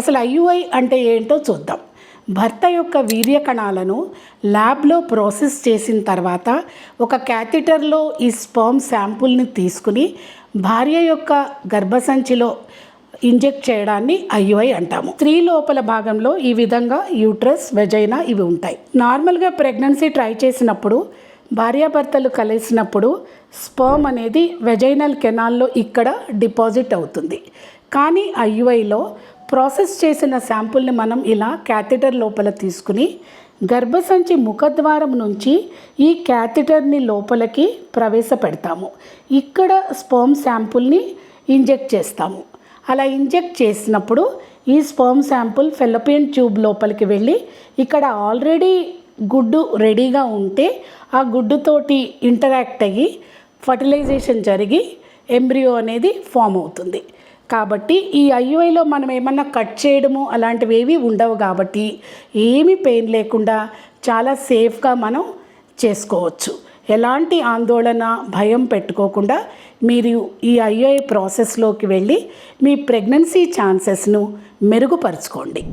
అసలు ఐయుఐ అంటే ఏంటో చూద్దాం. భర్త యొక్క వీర్య కణాలను ల్యాబ్లో ప్రాసెస్ చేసిన తర్వాత ఒక క్యాథిటర్లో ఈ స్పర్మ్ శాంపుల్ని తీసుకుని భార్య యొక్క గర్భసంచిలో ఇంజెక్ట్ చేయడాన్ని ఐయుఐ అంటాము. స్త్రీ లోపల భాగంలో ఈ విధంగా యూట్రస్ వెజైనా ఇవి ఉంటాయి. నార్మల్గా ప్రెగ్నెన్సీ ట్రై చేసినప్పుడు భార్యాభర్తలు కలిసినప్పుడు స్పర్మ్ అనేది వెజైనల్ కెనాల్లో ఇక్కడ డిపాజిట్ అవుతుంది. కానీ ఐయుఐలో ప్రాసెస్ చేసిన శాంపుల్ని మనం ఇలా క్యాథిటర్ లోపల తీసుకుని గర్భసంచి ముఖద్వారం నుంచి ఈ క్యాథిటర్ని లోపలికి ప్రవేశపెడతాము. ఇక్కడ స్పర్మ్ శాంపుల్ని ఇంజెక్ట్ చేస్తాము. అలా ఇంజెక్ట్ చేసినప్పుడు ఈ స్పర్మ్ శాంపుల్ ఫెలపియన్ ట్యూబ్ లోపలికి వెళ్ళి ఇక్కడ ఆల్రెడీ గుడ్డు రెడీగా ఉంటే ఆ గుడ్డుతోటి ఇంటరాక్ట్ అయ్యి ఫర్టిలైజేషన్ జరిగి ఎంబ్రియో అనేది ఫామ్ అవుతుంది. కాబట్టి ఈ ఐయుఐలో మనం ఏమన్నా కట్ చేయడము అలాంటివి ఏవి ఉండవు కాబట్టి ఏమీ పెయిన్ లేకుండా చాలా సేఫ్గా మనం చేసుకోవచ్చు. ఎలాంటి ఆందోళన భయం పెట్టుకోకుండా మీరు ఈ ఐఐ ప్రాసెస్లోకి వెళ్ళి మీ ప్రెగ్నెన్సీ ఛాన్సెస్ను మెరుగుపరుచుకోండి.